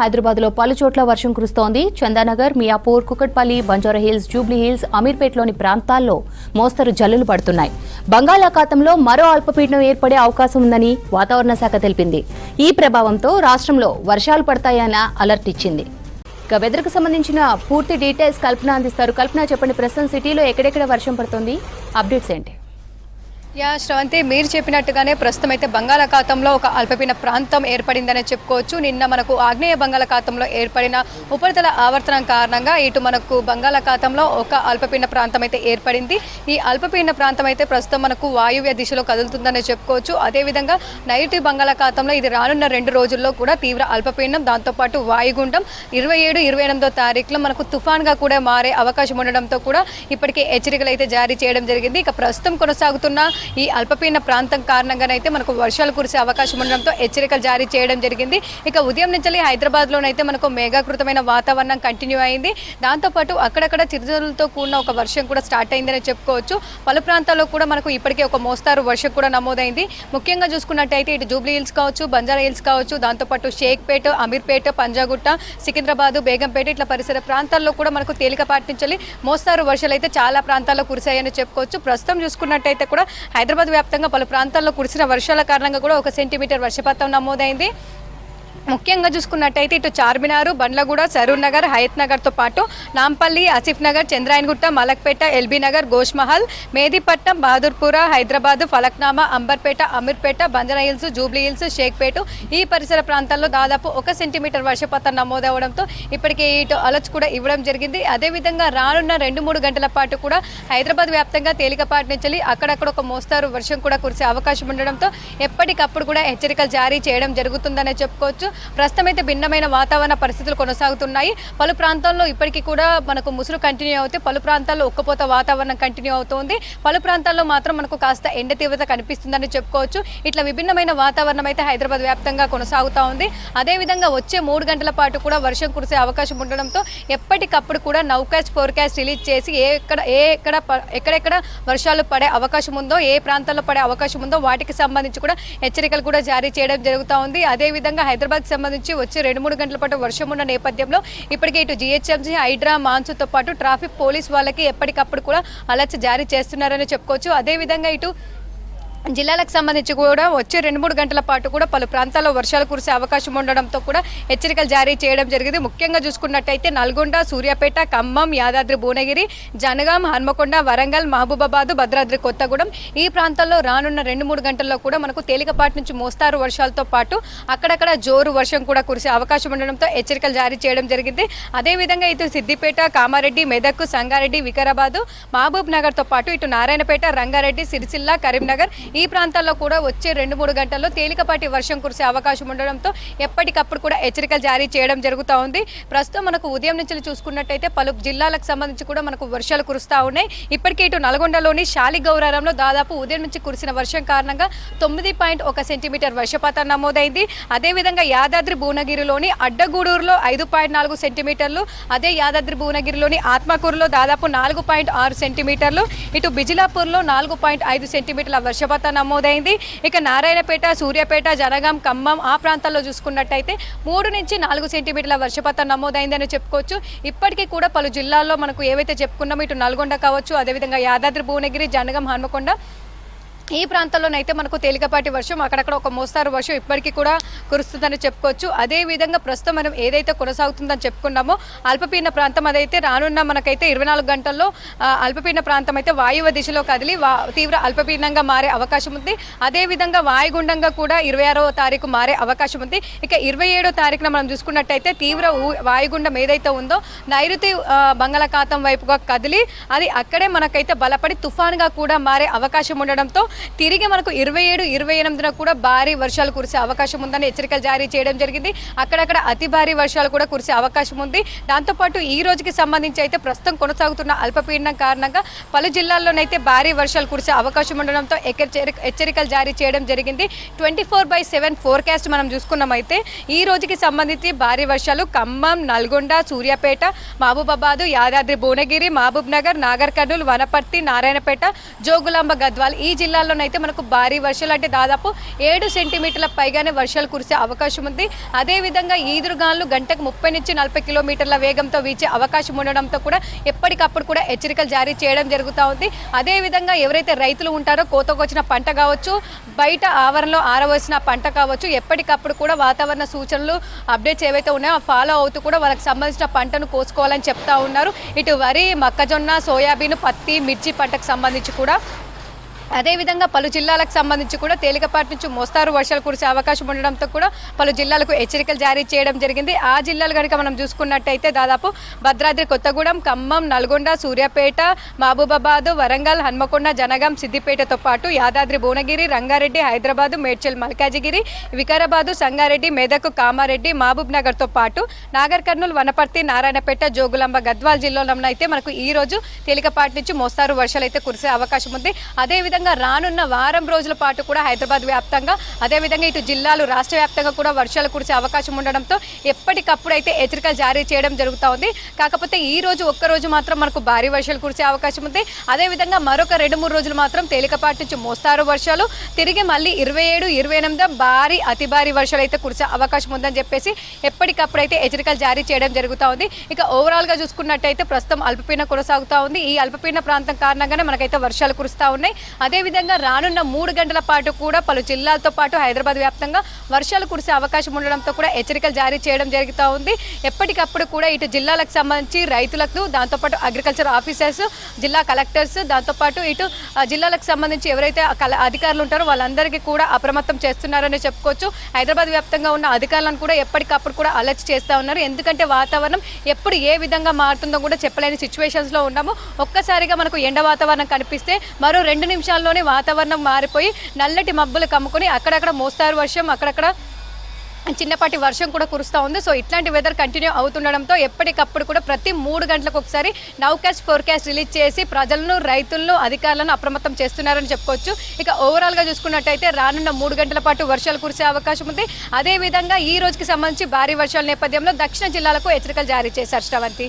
హైదరాబాద్లో పలు చోట్ల వర్షం కురుస్తోంది. చందానగర్ మియాపూర్ కుకట్పల్లి బంజారాహిల్స్ జూబ్లీహిల్స్ జూబ్లీ హిల్స్ అమీర్పేట్లోని ప్రాంతాల్లో మోస్తరు జల్లులు పడుతున్నాయి. బంగాళాఖాతంలో మరో అల్పపీడనం ఏర్పడే అవకాశం ఉందని వాతావరణ శాఖ తెలిపింది. ఈ ప్రభావంతో రాష్ట్రంలో వర్షాలు పడతాయన్న అలర్ట్ ఇచ్చింది. ఇక వెదర్కు సంబంధించిన పూర్తి డీటెయిల్స్ కల్పన అందిస్తారు. కల్పన చెప్పండి ప్రస్తుతం సిటీలో ఎక్కడెక్కడ వర్షం పడుతుంది? అప్డేట్స్ ఏంటి? యా శ్రవంతి మీరు చెప్పినట్టుగానే ప్రస్తుతం అయితే బంగాళాఖాతంలో ఒక అల్పపీన ప్రాంతం ఏర్పడిందనే చెప్పుకోవచ్చు. నిన్న మనకు ఆగ్నేయ బంగాళాఖాతంలో ఏర్పడిన ఉపరితల ఆవర్తనం కారణంగా ఇటు మనకు బంగాళాఖాతంలో ఒక అల్పపీన ప్రాంతం అయితే ఏర్పడింది. ఈ అల్పపీన ప్రాంతం అయితే ప్రస్తుతం మనకు వాయువ్య దిశలో కదులుతుందనే చెప్పుకోవచ్చు. అదేవిధంగా నైరుతి బంగాళాఖాతంలో ఇది రానున్న రెండు రోజుల్లో కూడా తీవ్ర అల్పపీడనం దాంతోపాటు వాయుగుండం. ఇరవై ఏడు ఇరవై ఎనిమిదో తారీఖులో మనకు తుఫాన్గా కూడా మారే అవకాశం ఉండడంతో కూడా ఇప్పటికే హెచ్చరికలు అయితే జారీ చేయడం జరిగింది. ఇక ప్రస్తుతం కొనసాగుతున్న ఈ అల్పపీడన ప్రాంతం కారణంగానైతే మనకు వర్షాలు కురిసే అవకాశం ఉండడంతో హెచ్చరికలు జారీ చేయడం జరిగింది. ఇక ఉదయం నుంచి హైదరాబాద్లోనైతే మనకు మేఘాకృతమైన వాతావరణం కంటిన్యూ అయింది. దాంతోపాటు అక్కడక్కడ చిరుజల్లులతో కూడిన ఒక వర్షం కూడా స్టార్ట్ అయిందని చెప్పుకోవచ్చు. పలు ప్రాంతాల్లో కూడా మనకు ఇప్పటికే ఒక మోస్తారు వర్షం కూడా నమోదైంది. ముఖ్యంగా చూసుకున్నట్టయితే ఇటు జూబ్లీ హిల్స్ కావచ్చు బంజారా హిల్స్ కావచ్చు దాంతోపాటు షేక్పేట అమీర్పేట పంజాగుట్ట సికింద్రాబాద్ బేగంపేట ఇట్లా పరిసర ప్రాంతాల్లో కూడా మనకు తేలికపాటి నుంచి మోస్తారు వర్షాలు అయితే చాలా ప్రాంతాల్లో కురిశాయని చెప్పుకోవచ్చు. ప్రస్తుతం చూసుకున్నట్టయితే కూడా హైదరాబాద్ వ్యాప్తంగా పలు ప్రాంతాల్లో కురిసిన వర్షాల కారణంగా కూడా ఒక సెంటీమీటర్ వర్షపాతం నమోదైంది. ముఖ్యంగా చూసుకున్నట్టయితే ఇటు చార్మినార్ బండ్లగూడ సరూర్ నగర్ హయత్ నగర్తో పాటు Nampally Asif Nagar Chandrayangutta Malakpet LB Nagar Goshamahal Medipatnam Bahadurpura Hyderabad Falaknuma Amberpet Ameerpet Banjara Hills Jubilee Hills Shaikpet ఈ పరిసర ప్రాంతాల్లో దాదాపు ఒక సెంటీమీటర్ వర్షపాతం నమోదవడంతో ఇప్పటికే ఇటు అలర్ట్స్ కూడా ఇవ్వడం జరిగింది. అదేవిధంగా రానున్న రెండు మూడు గంటల పాటు కూడా హైదరాబాద్ వ్యాప్తంగా తేలికపాటి నుంచి అక్కడక్కడ ఒక మోస్తారు వర్షం కూడా కురిసే అవకాశం ఉండడంతో ఎప్పటికప్పుడు కూడా హెచ్చరికలు జారీ చేయడం జరుగుతుందనే చెప్పుకోవచ్చు. ప్రస్తుతం అయితే భిన్నమైన వాతావరణ పరిస్థితులు కొనసాగుతున్నాయి. పలు ప్రాంతాల్లో ఇప్పటికీ కూడా మనకు ముసురు కంటిన్యూ అవుతే పలు ప్రాంతాల్లో ఉక్కపోత వాతావరణం కంటిన్యూ అవుతోంది. పలు ప్రాంతాల్లో మాత్రం మనకు కాస్త ఎండ తీవ్రత కనిపిస్తుందని చెప్పుకోవచ్చు. ఇట్లా విభిన్నమైన వాతావరణం అయితే హైదరాబాద్ వ్యాప్తంగా కొనసాగుతూ ఉంది. అదేవిధంగా వచ్చే మూడు గంటల పాటు కూడా వర్షం కురిసే అవకాశం ఉండడంతో ఎప్పటికప్పుడు కూడా నౌకాస్ట్ ఫోర్కాస్ట్ రిలీజ్ చేసి ఏ ఎక్కడ ఏ ఎక్కడ ఎక్కడెక్కడ వర్షాలు పడే అవకాశం ఉందో ఏ ప్రాంతాల్లో పడే అవకాశం ఉందో వాటికి సంబంధించి కూడా హెచ్చరికలు కూడా జారీ చేయడం జరుగుతూ ఉంది. అదేవిధంగా హైదరాబాద్ సంబంధించి వచ్చే రెండు మూడు గంటల పాటు వర్షం ఉన్న నేపథ్యంలో ఇప్పటికే ఇటు జిహెచ్ఎంసీ హైడ్రా మాన్సూతో పాటు ట్రాఫిక్ పోలీస్ వాళ్ళకి ఎప్పటికప్పుడు కూడా అలర్ట్స్ జారీ చేస్తున్నారని చెప్పుకోవచ్చు. అదేవిధంగా ఇటు జిల్లాలకు సంబంధించి కూడా వచ్చే రెండు మూడు గంటల పాటు కూడా పలు ప్రాంతాల్లో వర్షాలు కురిసే అవకాశం ఉండడంతో కూడా హెచ్చరికలు జారీ చేయడం జరిగింది. ముఖ్యంగా చూసుకున్నట్టయితే నల్గొండ సూర్యాపేట ఖమ్మం యాదాద్రి భువనగిరి జనగాం హన్మకొండ వరంగల్ మహబూబాబాద్ భద్రాద్రి కొత్తగూడెం ఈ ప్రాంతాల్లో రానున్న రెండు మూడు గంటల్లో కూడా మనకు తేలికపాటి నుంచి మోస్తారు వర్షాలతో పాటు అక్కడక్కడ జోరు వర్షం కూడా కురిసే అవకాశం ఉండడంతో హెచ్చరికలు జారీ చేయడం జరిగింది. అదేవిధంగా ఇటు సిద్దిపేట కామారెడ్డి మెదక్ సంగారెడ్డి వికారాబాద్ మహబూబ్ నగర్తో పాటు ఇటు నారాయణపేట రంగారెడ్డి సిరిసిల్ల కరీంనగర్ ఈ ప్రాంతాల్లో కూడా వచ్చే రెండు మూడు గంటల్లో తేలికపాటి వర్షం కురిసే అవకాశం ఉండడంతో ఎప్పటికప్పుడు కూడా హెచ్చరికలు జారీ చేయడం జరుగుతూ ఉంది. ప్రస్తుతం మనకు ఉదయం నుంచి చూసుకున్నట్టయితే పలు జిల్లాలకు సంబంధించి కూడా మనకు వర్షాలు కురుస్తూ ఉన్నాయి. ఇప్పటికే ఇటు నల్గొండలోని శాలిగౌరారంలో దాదాపు ఉదయం నుంచి కురిసిన వర్షం కారణంగా తొమ్మిది పాయింట్ ఒక సెంటీమీటర్ వర్షపాతం నమోదైంది. అదేవిధంగా యాదాద్రి భువనగిరిలోని అడ్డగూడూరులో ఐదు పాయింట్ నాలుగు సెంటీమీటర్లు అదే యాదాద్రి భువనగిరిలోని ఆత్మకూరులో దాదాపు నాలుగు పాయింట్ ఆరు సెంటీమీటర్లు ఇటు బిజిలాపూర్లో నాలుగు పాయింట్ ఐదు సెంటీమీటర్ల వర్షపాతం నమోదైంది. ఇక నారాయణపేట సూర్యాపేట జనగాం ఖమ్మం ఆ ప్రాంతాల్లో చూసుకున్నట్టయితే మూడు నుంచి నాలుగు సెంటీమీటర్ల వర్షపాతం నమోదైందని చెప్పుకోవచ్చు. ఇప్పటికీ కూడా పలు జిల్లాల్లో మనకు ఏవైతే చెప్పుకున్నామో ఇటు నల్గొండ కావచ్చు అదేవిధంగా యాదాద్రి భువనగిరి జనగాం హన్మకొండ ఈ ప్రాంతాల్లోనైతే మనకు తేలికపాటి వర్షం అక్కడక్కడ ఒక మోస్తారు వర్షం ఇప్పటికీ కూడా కురుస్తుందని చెప్పుకోవచ్చు. అదే విధంగా ప్రస్తుతం మనం ఏదైతే కొనసాగుతుందని చెప్పుకున్నామో అల్పపీడన ప్రాంతం అదైతే రానున్న మనకైతే ఇరవై నాలుగు గంటల్లో అల్పపీడన ప్రాంతం అయితే వాయువ దిశలో కదిలి వా తీవ్ర అల్పపీడనంగా మారే అవకాశం ఉంది. అదే విధంగా వాయుగుండంగా కూడా ఇరవై ఆరవ తారీఖు మారే అవకాశం ఉంది. ఇక ఇరవై ఏడో తారీఖున మనం చూసుకున్నట్టయితే తీవ్ర వాయుగుండం ఏదైతే ఉందో నైరుతి బంగాళాఖాతం వైపుగా కదిలి అది అక్కడే మనకైతే బలపడి తుఫాన్గా కూడా మారే అవకాశం ఉండడంతో తిరిగి మనకు ఇరవై ఏడు ఇరవై ఎనిమిదిన కూడా భారీ వర్షాలు కురిసే అవకాశం ఉందని హెచ్చరికలు జారీ చేయడం జరిగింది. అక్కడక్కడ అతి భారీ వర్షాలు కూడా కురిసే అవకాశం ఉంది. దాంతోపాటు ఈ రోజుకి సంబంధించి అయితే ప్రస్తుతం కొనసాగుతున్న అల్పపీడనం కారణంగా పలు జిల్లాల్లోనైతే భారీ వర్షాలు కురిసే అవకాశం ఉండడంతో హెచ్చరికలు జారీ చేయడం జరిగింది. Twenty four by seven forecast మనం చూసుకున్నామైతే ఈ రోజుకి సంబంధించి భారీ వర్షాలు ఖమ్మం నల్గొండ సూర్యాపేట మహబూబాబాద్ యాదాద్రి భువనగిరి మహబూబ్ నగర్ నాగర్ కర్నూలు వనపర్తి నారాయణపేట జోగులాంబ గద్వాల్ ఈ జిల్లా జిల్లాల్లోనైతే మనకు భారీ వర్షాలు అంటే దాదాపు ఏడు సెంటీమీటర్ల పైగానే వర్షాలు కురిసే అవకాశం ఉంది. అదేవిధంగా ఈదురుగాలు గంటకు ముప్పై నుంచి నలభై కిలోమీటర్ల వేగంతో వీచే అవకాశం ఉండడంతో కూడా ఎప్పటికప్పుడు కూడా హెచ్చరికలు జారీ చేయడం జరుగుతూ ఉంది. అదేవిధంగా ఎవరైతే రైతులు ఉంటారో కోతకొచ్చిన పంట కావచ్చు బయట ఆవరణలో ఆరవలసిన పంట కావచ్చు ఎప్పటికప్పుడు కూడా వాతావరణ సూచనలు అప్డేట్స్ ఏవైతే ఉన్నాయో ఫాలో అవుతూ కూడా వాళ్ళకి సంబంధించిన పంటను కోసుకోవాలని చెప్తా ఉన్నారు. ఇటు వరి మొక్కజొన్న సోయాబీన్ పత్తి మిర్చి పంటకు సంబంధించి కూడా అదేవిధంగా పలు జిల్లాలకు సంబంధించి కూడా తేలికపాటి నుంచి మోస్తారు వర్షాలు కురిసే అవకాశం ఉండడంతో కూడా పలు జిల్లాలకు హెచ్చరికలు జారీ చేయడం జరిగింది. ఆ జిల్లాలు కనుక మనం చూసుకున్నట్టయితే దాదాపు భద్రాద్రి కొత్తగూడెం ఖమ్మం నల్గొండ సూర్యాపేట మహబూబాబాద్ వరంగల్ హన్మకొండ జనగాం సిద్దిపేటతో పాటు యాదాద్రి భువనగిరి రంగారెడ్డి హైదరాబాదు మేడ్చల్ మల్కాజిగిరి వికారాబాదు సంగారెడ్డి మెదక్ కామారెడ్డి మహబూబ్ నగర్తో పాటు నాగర్ కర్నూలు వనపర్తి నారాయణపేట జోగులాంబ గద్వాల్ జిల్లాలో అయితే మనకు ఈ రోజు తేలికపాటి నుంచి మోస్తారు వర్షాలు అయితే కురిసే అవకాశం ఉంది. అదేవిధంగా రానున్న వారం రోజుల పాటు కూడా హైదరాబాద్ వ్యాప్తంగా అదేవిధంగా ఇటు జిల్లాలు రాష్ట్ర వ్యాప్తంగా కూడా వర్షాలు కురిసే అవకాశం ఉండడంతో ఎప్పటికప్పుడు అయితే హెచ్చరికలు జారీ చేయడం జరుగుతూ ఉంది. కాకపోతే ఈ రోజు ఒక్క రోజు మాత్రం మనకు భారీ వర్షాలు కురిసే అవకాశం ఉంది. అదేవిధంగా మరొక రెండు మూడు రోజులు మాత్రం తేలికపాటి నుంచి మోస్తారు వర్షాలు. తిరిగి మళ్ళీ ఇరవై ఏడు ఇరవై ఎనిమిది భారీ అతి భారీ వర్షాలు అయితే కురిసే అవకాశం ఉందని చెప్పేసి ఎప్పటికప్పుడు అయితే హెచ్చరికలు జారీ చేయడం జరుగుతూ ఉంది. ఇక ఓవరాల్గా చూసుకున్నట్టయితే ప్రస్తుతం అల్పపీడన కొనసాగుతూ ఉంది. ఈ అల్పపీడన ప్రాంతం కారణంగానే మనకైతే వర్షాలు కురుస్తూ ఉన్నాయి. అదేవిధంగా రానున్న మూడు గంటల పాటు కూడా పలు జిల్లాలతో పాటు హైదరాబాద్ వ్యాప్తంగా వర్షాలు కురిసే అవకాశం ఉండడంతో కూడా హెచ్చరికలు జారీ చేయడం జరుగుతూ ఉంది. ఎప్పటికప్పుడు కూడా ఇటు జిల్లాలకు సంబంధించి రైతులకు దాంతోపాటు అగ్రికల్చర్ ఆఫీసర్స్ జిల్లా కలెక్టర్స్ దాంతోపాటు ఇటు జిల్లాలకు సంబంధించి ఎవరైతే కల అధికారులు ఉంటారో వాళ్ళందరికీ కూడా అప్రమత్తం చేస్తున్నారని చెప్పుకోవచ్చు. హైదరాబాద్ వ్యాప్తంగా ఉన్న అధికారులను కూడా ఎప్పటికప్పుడు కూడా అలర్ట్ చేస్తూ ఉన్నారు. ఎందుకంటే వాతావరణం ఎప్పుడు ఏ విధంగా మారుతుందో కూడా చెప్పలేని సిచ్యువేషన్స్లో ఉన్నాము. ఒక్కసారిగా మనకు ఎండ వాతావరణం కనిపిస్తే మరో రెండు నిమిషాల్లోనే వాతావరణం మారిపోయి నల్లటి మబ్బులు కమ్ముకొని అక్కడక్కడ మోస్తారు వర్షం అక్కడక్కడ చిన్నపాటి వర్షం కూడా కురుస్తూ ఉంది. సో ఇట్లాంటి వెదర్ కంటిన్యూ అవుతుండడంతో ఎప్పటికప్పుడు కూడా ప్రతి మూడు గంటలకు ఒకసారి నౌకాస్ట్ ఫోర్కాస్ట్ రిలీజ్ చేసి ప్రజలను రైతులను అధికారులను అప్రమత్తం చేస్తున్నారని చెప్పుకోవచ్చు. ఇక ఓవరాల్గా చూసుకున్నట్టయితే రానున్న మూడు గంటల పాటు వర్షాలు కురిసే అవకాశం ఉంది. అదేవిధంగా ఈ రోజుకి సంబంధించి భారీ వర్షాల నేపథ్యంలో దక్షిణ జిల్లాలకు హెచ్చరికలు జారీ చేశారు శ్రవంతి.